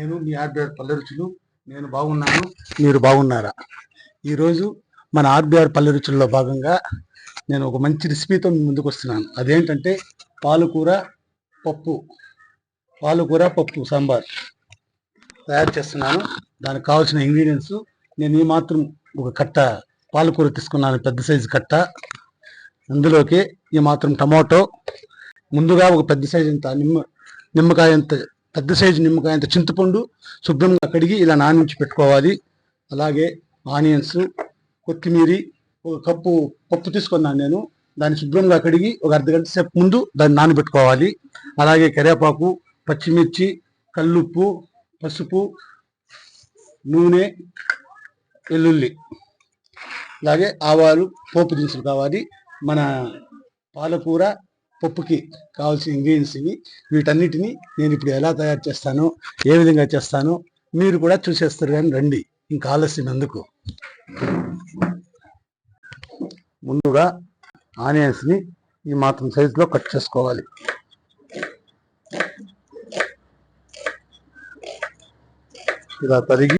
నేను మీ ఆర్బిఆర్ పల్లె రుచులు నేను బాగున్నాను. మీరు బాగున్నారా? ఈరోజు మన ఆర్బిఆర్ పల్లె రుచుల్లో భాగంగా నేను ఒక మంచి రెసిపీతో ముందుకు వస్తున్నాను. అదేంటంటే పాలకూర పప్పు. పాలకూర పప్పు సాంబార్ తయారు చేస్తున్నాను. దానికి కావాల్సిన ఇంగ్రీడియంట్స్ నేను ఈ మాత్రం ఒక కట్ట పాలకూర తీసుకున్నాను పెద్ద సైజు కట్ట. అందులోకి ఈ మాత్రం టమాటో. ముందుగా ఒక పెద్ద సైజు అంత నిమ్మ నిమ్మకాయ ఎంత పెద్ద సైజు నిమ్మకాయ అంత చింతపండు శుభ్రంగా కడిగి ఇలా నానించి పెట్టుకోవాలి. అలాగే ఆనియన్స్ కొత్తిమీరి ఒక కప్పు పప్పు తీసుకున్నాను నేను. దాన్ని శుభ్రంగా కడిగి ఒక అర్ధగంట సేపు ముందు దాన్ని నానబెట్టుకోవాలి. అలాగే కరివేపాకు పచ్చిమిర్చి కల్లుప్పు పసుపు నూనె వెల్లుల్లి. అలాగే ఆవాలు పోపు దినుసులు కావాలి. మన పాలకూర పప్పుకి కావాల్సిన ఇంగ్రీడియంట్స్ ఇవి. వీటన్నిటిని నేను ఇప్పుడు ఎలా తయారు చేస్తానో ఏ విధంగా చేస్తానో మీరు కూడా చూసేస్తారు కానీ రండి. ఇంకా ఆలస్యం ఎందుకు? ముందుగా ఆనియన్స్ని ఈ మాత్రం సైజులో కట్ చేసుకోవాలి. ఇలా తరిగి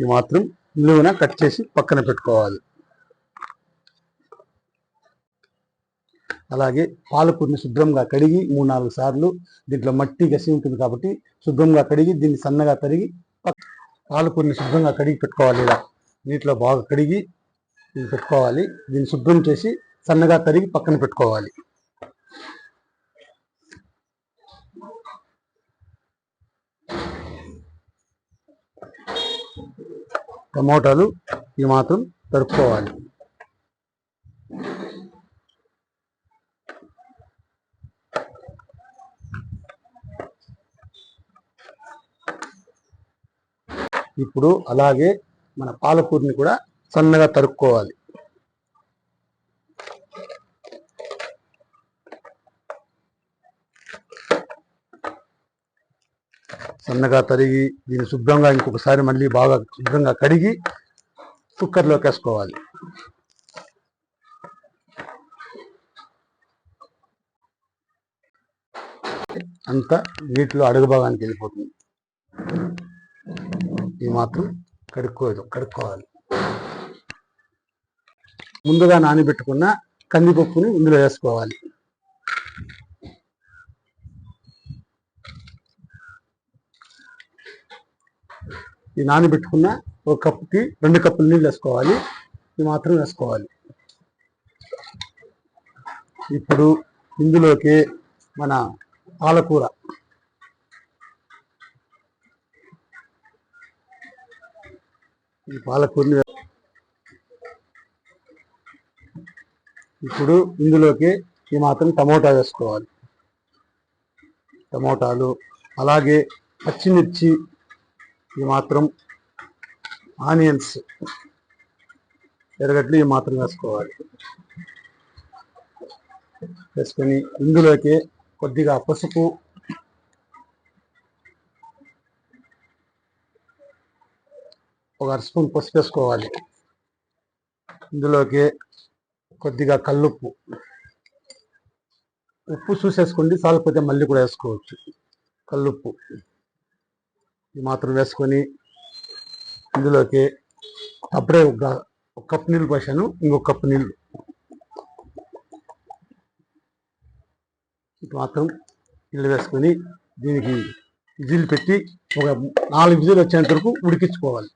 ఈ మాత్రం నిలువున కట్ చేసి పక్కన పెట్టుకోవాలి. అలాగే పాలకూరని శుభ్రంగా కడిగి మూడు నాలుగు సార్లు దీంట్లో మట్టి గసి ఉంటుంది కాబట్టి శుభ్రంగా కడిగి దీన్ని సన్నగా తరిగి పాలకూరని శుభ్రంగా కడిగి పెట్టుకోవాలి ఇలా. నీటిలో బాగా కడిగి దీన్ని పెట్టుకోవాలి. దీన్ని శుభ్రం చేసి సన్నగా తరిగి పక్కన పెట్టుకోవాలి. టమోటాలు ఈ మాత్రం తరుపుకోవాలి ఇప్పుడు అలాగే మన పాలకూరని కూడా సన్నగా తరుక్కోవాలి. సన్నగా తరిగి దీన్ని శుభ్రంగా ఇంకొకసారి మళ్ళీ బాగా శుభ్రంగా కడిగి కుక్కర్లోకి వేసుకోవాలి. అంతా నీటిలో అడుగు భాగానికి వెళ్ళిపోతుంది. ఈ మాత్రం కడుక్కోదు కడుక్కోవాలి. ముందుగా నానబెట్టుకున్న కందిపప్పుని ఇందులో వేసుకోవాలి. ఈ నానబెట్టుకున్న ఒక కప్పుకి రెండు కప్పులు నీళ్ళు వేసుకోవాలి. ఇది మాత్రం వేసుకోవాలి. ఇప్పుడు ఇందులోకి మన పాలకూర ఈ పాలకూరని ఇప్పుడు ఇందులోకి ఈ మాత్రం టమోటా వేసుకోవాలి. టమోటాలు అలాగే పచ్చిమిర్చి ఈ మాత్రం ఆనియన్స్ ఎర్రగడ్డలు ఈ మాత్రం వేసుకోవాలి. వేసుకొని ఇందులోకి కొద్దిగా పసుపు ఒక అర స్పూన్ పసుపు వేసుకోవాలి. ఇందులోకి కొద్దిగా కల్లుప్పు. ఉప్పు చూసేసుకోండి చాలకపోతే మళ్ళీ కూడా వేసుకోవచ్చు. కల్లుప్పు. ఈ మాత్రం వేసుకొని ఇందులోకి అప్పుడే ఒక ఒక కప్పు నీళ్ళు పోసాను ఇంకొక కప్పు నీళ్ళు. ఇది మాత్రం నీళ్ళు వేసుకొని దీనికి విజిల్ పెట్టి ఒక నాలుగు విజిల్ వచ్చేంత వరకు ఉడికించుకోవాలి.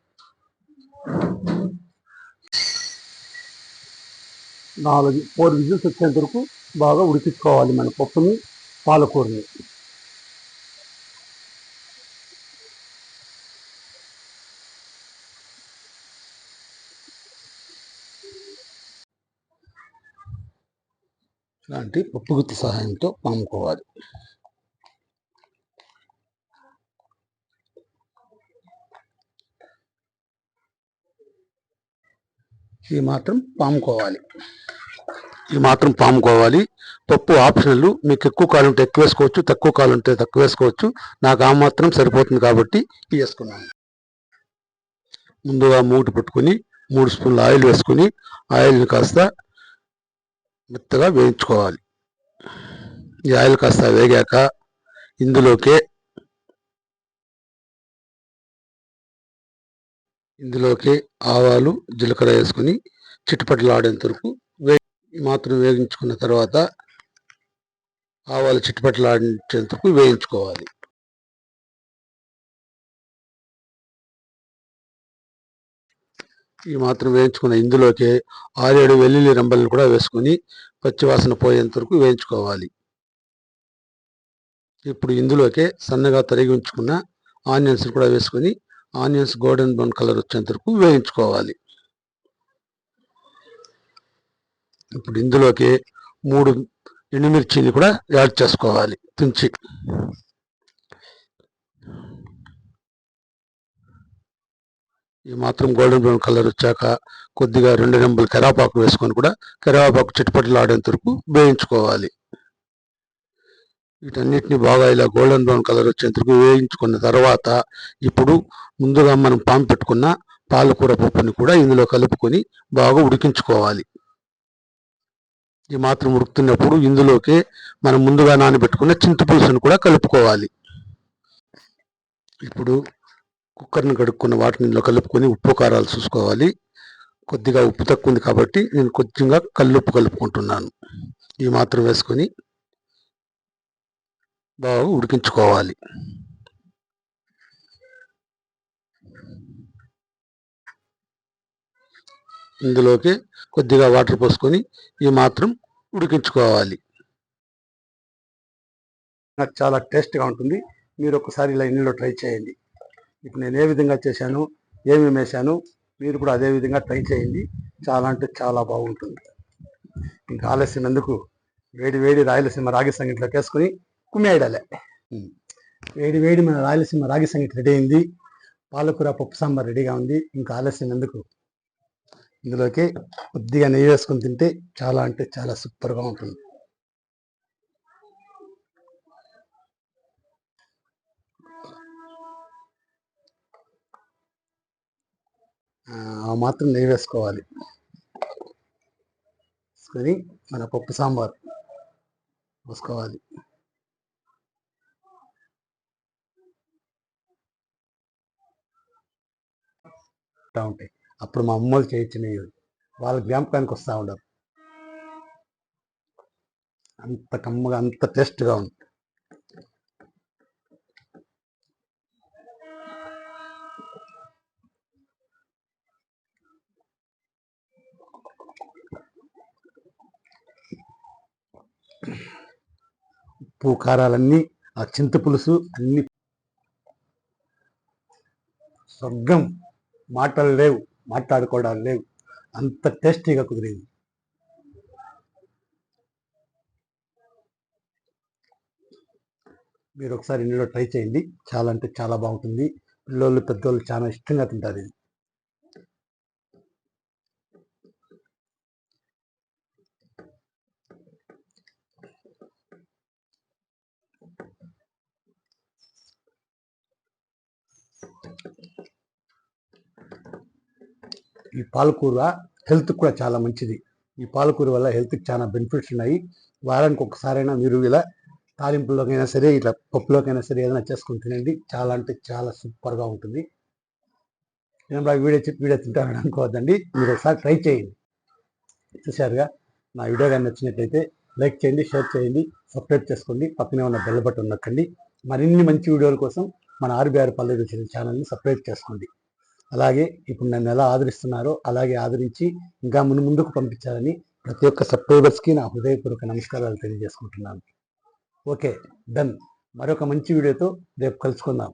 నాలుగు ఫోర్ విజిల్స్ వచ్చేంత వరకు బాగా ఉడికించుకోవాలి మన పప్పుని పాలకూరని. ఇలాంటి పప్పు గుత్తి సహాయంతో పాముకోవాలి ఈ మాత్రం పాముకోవాలి. ఈ మాత్రం పాముకోవాలి. పప్పు ఆప్షనల్ మీకు ఎక్కువ కాలు ఉంటే ఎక్కువ వేసుకోవచ్చు తక్కువ కాలు ఉంటే తక్కువ వేసుకోవచ్చు. నాకు ఆ మాత్రం సరిపోతుంది కాబట్టి ఇవి వేసుకున్నాను. ముందుగా మూటి పెట్టుకొని మూడు స్పూన్ల ఆయిల్ వేసుకొని ఆయిల్ని కాస్త మెత్తగా వేయించుకోవాలి. ఈ ఆయిల్ కాస్త వేగాక ఇందులోకే ఇందులోకి ఆవాలు జీలకర్ర వేసుకొని చిట్టుపట్లాడేంత వరకు వే మాత్రం వేగించుకున్న తర్వాత ఆవాలు చిట్టుపట్లాడించేంత వరకు వేయించుకోవాలి. ఈ మాత్రం వేయించుకున్న ఇందులోకి ఆరేడు వెల్లుల్లి రంబలను కూడా వేసుకొని పచ్చివాసన పోయేంత వరకు వేయించుకోవాలి. ఇప్పుడు ఇందులోకి సన్నగా తరిగి ఉంచుకున్న ఆనియన్స్ కూడా వేసుకొని ఆనియన్స్ గోల్డెన్ బ్రౌన్ కలర్ వచ్చేంత వరకు వేయించుకోవాలి. ఇప్పుడు ఇందులోకి మూడు ఎండుమిర్చిని కూడా యాడ్ చేసుకోవాలి తుంచి. ఈ మాత్రం గోల్డెన్ బ్రౌన్ కలర్ వచ్చాక కొద్దిగా రెండు రెంబులు కరివేపాకు వేసుకొని కూడా కరివేపాకు చిట్టుపట్లు ఆడేంత వరకు వేయించుకోవాలి. వీటన్నిటిని బాగా ఇలా గోల్డెన్ బ్రౌన్ కలర్ వచ్చేందుకు వేయించుకున్న తర్వాత ఇప్పుడు ముందుగా మనం పాము పెట్టుకున్న పాలకూర పప్పుని కూడా ఇందులో కలుపుకొని బాగా ఉడికించుకోవాలి. ఈ మాత్రం ఉడుకుతున్నప్పుడు ఇందులోకి మనం ముందుగా నానబెట్టుకున్న చింతపులుసును కూడా కలుపుకోవాలి. ఇప్పుడు కుక్కర్ని కడుక్కున్న వాటిని ఇందులో కలుపుకొని ఉప్పు కారాలు చూసుకోవాలి. కొద్దిగా ఉప్పు తక్కువ ఉంది కాబట్టి నేను కొద్దిగా కల్లుప్పు కలుపుకుంటున్నాను. ఈ మాత్రం వేసుకొని బాగా ఉడికించుకోవాలి. ఇందులోకి కొద్దిగా వాటర్ పోసుకొని ఈ మాత్రం ఉడికించుకోవాలి. నాకు చాలా టేస్ట్గా ఉంటుంది. మీరు ఒకసారి ఇలా ఇంట్లో ట్రై చేయండి. ఇప్పుడు నేను ఏ విధంగా చేశాను ఏమేమి వేసాను మీరు కూడా అదే విధంగా ట్రై చేయండి. చాలా అంటే చాలా బాగుంటుంది. ఇంకా ఆలస్యం ఎందుకు వేడి వేడి రాయలసీమ రాగి సంగీట్లోకి వేసుకొని కుమ్మేయడాలే. వేడి వేడి మన రాయలసీమ రాగి సంగీట్ రెడీ అయింది. పాలకూర పప్పు సాంబార్ రెడీగా ఉంది. ఇంకా ఆలస్యం ఎందుకు? ఇందులోకి కొద్దిగా నెయ్యి వేసుకొని తింటే చాలా అంటే చాలా సూపర్గా ఉంటుంది. మాత్రం నెయ్యి వేసుకోవాలి. వేసుకొని మన పప్పు సాంబార్ పోసుకోవాలి. ఉంటాయి. అప్పుడు మా అమ్మోళ్ళు చేయించినవి. వాళ్ళ జ్ఞాపకానికి వస్తూ ఉండరు అంత కమ్మగా అంత టేస్ట్గా ఉంది. ఉప్పు కారాలన్నీ ఆ చింత పులుసు అన్ని. స్వర్గం. మాటలు లేవు మాట్లాడుకోవడాలు లేవు. అంత టేస్టీగా కుదిరింది. మీరు ఒకసారి ఇందులో ట్రై చేయండి. చాలా అంటే చాలా బాగుంటుంది. పిల్లోళ్ళు పెద్దోళ్ళు చాలా ఇష్టంగా తింటారు ఇది. ఈ పాలకూర హెల్త్ కూడా చాలా మంచిది. ఈ పాలకూర వల్ల హెల్త్కి చాలా బెనిఫిట్స్ ఉన్నాయి. వారానికి ఒకసారైనా మీరు ఇలా తాలింపులోకైనా సరే ఇట్లా పప్పులోకైనా సరే ఏదైనా చేసుకుని తినండి. చాలా అంటే చాలా సూపర్గా ఉంటుంది. నేను వీడియో చెప్పి వీడియో తింటానని అనుకోవద్దండి. మీరు ఒకసారి ట్రై చేయండి. చూసారుగా నా వీడియో కానీ నచ్చినట్లయితే లైక్ చేయండి షేర్ చేయండి సబ్స్క్రైబ్ చేసుకోండి. పక్కనే ఉన్న బెల్ బటన్ నొక్కండి. మరిన్ని మంచి వీడియోల కోసం మన ఆర్బీఆర్ పల్లెటూరు ఛానల్ని సబ్స్క్రైబ్ చేసుకోండి. అలాగే ఇప్పుడు నన్ను ఎలా ఆదరిస్తున్నారో అలాగే ఆదరించి ఇంకా మును ముందుకు పంపించాలని ప్రతి ఒక్క సబ్స్క్రైబర్స్కి నా హృదయపూర్వక నమస్కారాలు తెలియజేసుకుంటున్నాను. Okay done. మరొక మంచి వీడియోతో రేపు కలుసుకుందాం.